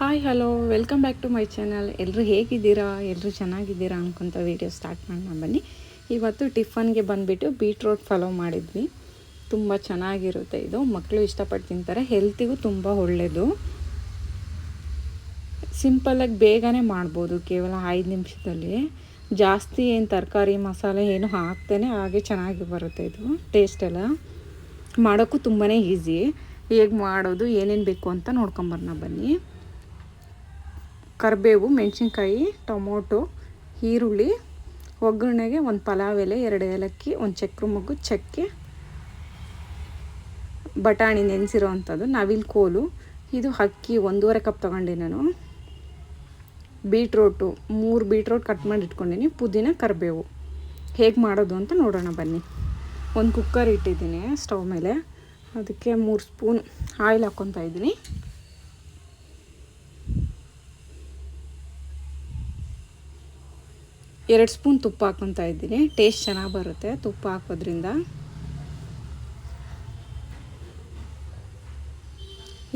Hi hello welcome back to my channel ಎಲ್ಲರೂ ಹೇಗಿದ್ದೀರಾ? ಎಲ್ಲರೂ ಚೆನ್ನಾಗಿದ್ದೀರಾ ಅನ್ಕೊಂತ ವೀಡಿಯೋ ಸ್ಟಾರ್ಟ್ ಮಾಡೋಣ ಬನ್ನಿ. ಇವತ್ತು ಟಿಫನ್ಗೆ ಬಂದುಬಿಟ್ಟು ಬೀಟ್ರೋಟ್ ಫಾಲೋ ಮಾಡಿದ್ವಿ. ತುಂಬ ಚೆನ್ನಾಗಿರುತ್ತೆ ಇದು. ಮಕ್ಕಳು ಇಷ್ಟಪಟ್ಟು ತಿಂತಾರೆ. ಹೆಲ್ತಿಗೂ ತುಂಬ ಒಳ್ಳೆಯದು ಸಿಂಪಲ್ಲಾಗಿ ಬೇಗನೆ ಮಾಡ್ಬೋದು. ಕೇವಲ ಐದು ನಿಮಿಷದಲ್ಲಿ. ಜಾಸ್ತಿ ಏನು ತರಕಾರಿ, ಮಸಾಲೆ ಏನು ಹಾಕ್ತೇನೆ. ಹಾಗೆ ಚೆನ್ನಾಗಿ ಬರುತ್ತೆ ಇದು. ಟೇಸ್ಟ್ ಎಲ್ಲ. ಮಾಡೋಕ್ಕೂ ತುಂಬಾ ಈಸಿ ಹೇಗೆ ಮಾಡೋದು, ಏನೇನು ಬೇಕು ಅಂತ ನೋಡ್ಕೊಂಬರೋಣ ಬನ್ನಿ. ಕರಿಬೇವು, ಮೆಣಸಿನ್ಕಾಯಿ, ಟೊಮೊಟೊ, ಈರುಳ್ಳಿ, ಒಗ್ಗರಣೆಗೆ ಒಂದು ಪಲಾವ್ ಎಲೆ, ಎರಡು ಏಲಕ್ಕಿ, ಒಂದು ಚಕ್ರ ಮಗ್ಗು, ಚಕ್ಕೆ, ಬಟಾಣಿ ನೆನೆಸಿರೋ ಅಂಥದ್ದು ಕೋಲು. ಇದು ಅಕ್ಕಿ ಒಂದೂವರೆ ಕಪ್ ತೊಗೊಂಡೆ ನಾನು. ಬೀಟ್ರೋಟು, ಮೂರು ಬೀಟ್ರೋಟ್ ಕಟ್ ಮಾಡಿ ಇಟ್ಕೊಂಡಿನಿ. ಪುದೀನ, ಕರಿಬೇವು. ಹೇಗೆ ಮಾಡೋದು ಅಂತ ನೋಡೋಣ ಬನ್ನಿ. ಒಂದು ಕುಕ್ಕರ್ ಇಟ್ಟಿದ್ದೀನಿ ಸ್ಟವ್ ಮೇಲೆ. ಅದಕ್ಕೆ ಮೂರು ಸ್ಪೂನ್ ಆಯಿಲ್ ಹಾಕ್ಕೊತಾ ಇದ್ದೀನಿ. ಎರಡು ಸ್ಪೂನ್ ತುಪ್ಪ ಹಾಕ್ಕೊತಾ ಇದ್ದೀನಿ. ಟೇಸ್ಟ್ ಚೆನ್ನಾಗಿ ಬರುತ್ತೆ ತುಪ್ಪ ಹಾಕೋದ್ರಿಂದ.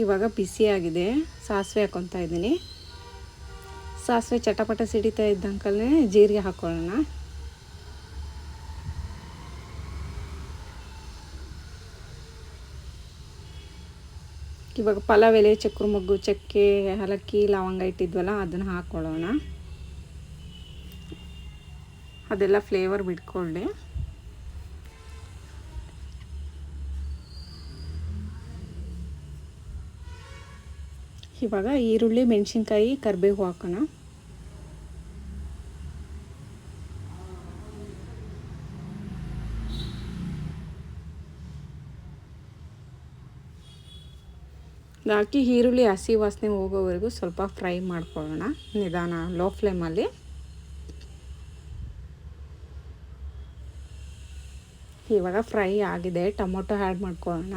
ಇವಾಗ ಬಿಸಿಯಾಗಿದೆ ಸಾಸಿವೆ ಹಾಕ್ಕೊತಾ ಇದ್ದೀನಿ. ಸಾಸಿವೆ ಚಟಪಟ ಸಿಡಿತಾ ಇದ್ದಂಕಲ್ಲೇ ಜೀರಿಗೆ ಹಾಕ್ಕೊಳ್ಳೋಣ ಇವಾಗ ಪಲಾವ್ ಎಲೆ, ಚಕ್ರ ಮೊಗ್ಗು, ಚಕ್ಕೆ, ಹಲಕ್ಕಿ, ಲವಂಗ ಇಟ್ಟಿದ್ವಲ್ಲ, ಅದನ್ನು ಹಾಕ್ಕೊಳ್ಳೋಣ ಅದೆಲ್ಲ ಫ್ಲೇವರ್ ಬಿಟ್ಕೊಳ್ಳಿ ಇವಾಗ ಈರುಳ್ಳಿ, ಮೆಣಸಿನ್ಕಾಯಿ, ಕರಿಬೇವು ಹಾಕೋಣ. ಹಾಕಿ ಈರುಳ್ಳಿ ಹಸಿ ವಾಸನೆ ಹೋಗೋವರೆಗೂ ಸ್ವಲ್ಪ ಫ್ರೈ ಮಾಡ್ಕೊಳ್ಳೋಣ. ನಿಧಾನ ಲೋ ಫ್ಲೇಮಲ್ಲಿ ಇವಾಗ ಫ್ರೈ ಆಗಿದೆ. ಟೊಮೊಟೊ ಆ್ಯಡ್ ಮಾಡ್ಕೊಳ್ಳೋಣ.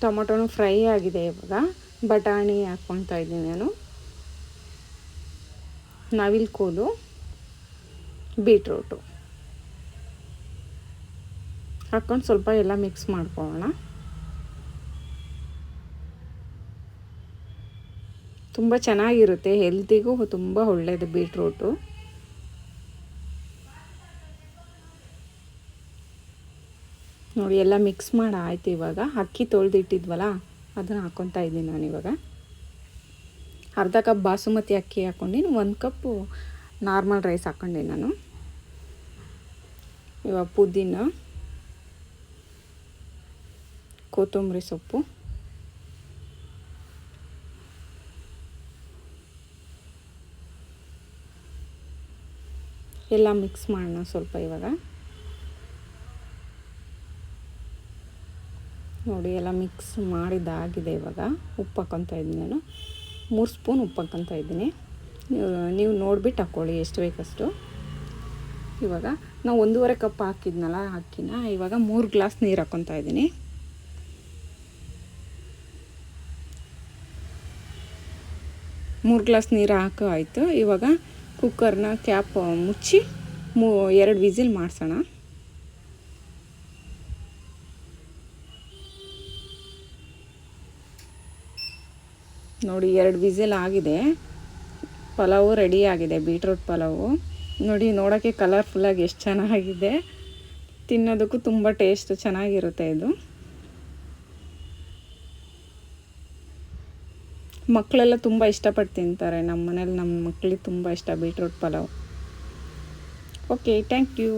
ಟೊಮೊಟೊನು ಫ್ರೈ ಆಗಿದೆ ಇವಾಗ. ಬಟಾಣಿ ಹಾಕ್ಕೊಳ್ತಾ ಇದ್ದೀನಿ ನಾನು. ನವಿಲ್ ಕೋಲು, ಬೀಟ್ರೂಟು. ಹಾಕ್ಕೊಂಡು ಸ್ವಲ್ಪ ಎಲ್ಲ ಮಿಕ್ಸ್ ಮಾಡ್ಕೊಳ್ಳೋಣ. ತುಂಬ ಚೆನ್ನಾಗಿರುತ್ತೆ ಹೆಲ್ತಿಗೂ ತುಂಬ ಒಳ್ಳೆಯದು ಬೀಟ್ರೂಟು ನೋಡಿ, ಎಲ್ಲ ಮಿಕ್ಸ್ ಮಾಡಿ ಆಯಿತು ಇವಾಗ. ಅಕ್ಕಿ ತೊಳೆದಿಟ್ಟಿದ್ವಲ್ಲ, ಅದನ್ನು ಹಾಕ್ಕೊತಾ ಇದ್ದೀನಿ ನಾನು ಇವಾಗ. ಅರ್ಧ ಕಪ್ ಬಾಸುಮತಿ ಅಕ್ಕಿ ಹಾಕ್ಕೊಂಡಿನಿ ಒಂದು ಕಪ್ಪು ನಾರ್ಮಲ್ ರೈಸ್ ಹಾಕ್ಕೊಂಡೆ ನಾನು. ಇವಾಗ ಪುದೀನ, ಕೊತ್ತಂಬರಿ ಸೊಪ್ಪು. ಎಲ್ಲ ಮಿಕ್ಸ್ ಮಾಡೋಣ ಸ್ವಲ್ಪ ಇವಾಗ. ನೋಡಿ, ಎಲ್ಲ ಮಿಕ್ಸ್ ಮಾಡಿದ್ದಾಗಿದೆ ಇವಾಗ. ಉಪ್ಪು ಹಾಕ್ಕೊತಾ ಇದ್ದೀನಿ ನಾನು. ಮೂರು ಸ್ಪೂನ್ ಉಪ್ಪು ಹಾಕ್ಕೊತಾ ಇದ್ದೀನಿ. ನೀವು ನೋಡಿಬಿಟ್ಟು ಹಾಕ್ಕೊಳ್ಳಿ ಎಷ್ಟು ಬೇಕಷ್ಟು. ಇವಾಗ ನಾವು ಒಂದೂವರೆ ಕಪ್ ಹಾಕಿದ್ನಲ್ಲ ಅಕ್ಕಿನ, ಇವಾಗ ಮೂರು ಗ್ಲಾಸ್ ನೀರು ಹಾಕ್ಕೊತಾ ಇದ್ದೀನಿ. ಮೂರು ಗ್ಲಾಸ್ ನೀರು ಹಾಕೋ ಆಯಿತು. ಇವಾಗ ಕುಕ್ಕರ್ನ ಕ್ಯಾಪ್ ಮುಚ್ಚಿ ಮೂ, ಎರಡು ವಿಸಿಲ್ ಮಾಡಿಸೋಣ. ನೋಡಿ, ಎರಡು ವಿಸಿಲ್ ಆಗಿದೆ. ಪಲಾವು ರೆಡಿ ಆಗಿದೆ, ಬೀಟ್ರೂಟ್ ಪಲಾವು. ನೋಡಿ ನೋಡೋಕ್ಕೆ ಕಲರ್ಫುಲ್ಲಾಗಿ ಎಷ್ಟು ಚೆನ್ನಾಗಿದೆ. ತಿನ್ನೋದಕ್ಕೂ ತುಂಬ ಟೇಸ್ಟ್ ಚೆನ್ನಾಗಿರುತ್ತೆ ಇದು. ಮಕ್ಕಳೆಲ್ಲ ತುಂಬ ಇಷ್ಟಪಟ್ಟು ತಿಂತಾರೆ. ನಮ್ಮ ಮನೇಲಿ ನಮ್ಮ ಮಕ್ಕಳಿಗೆ ತುಂಬ ಇಷ್ಟ. Beetroot pulao. Okay thank you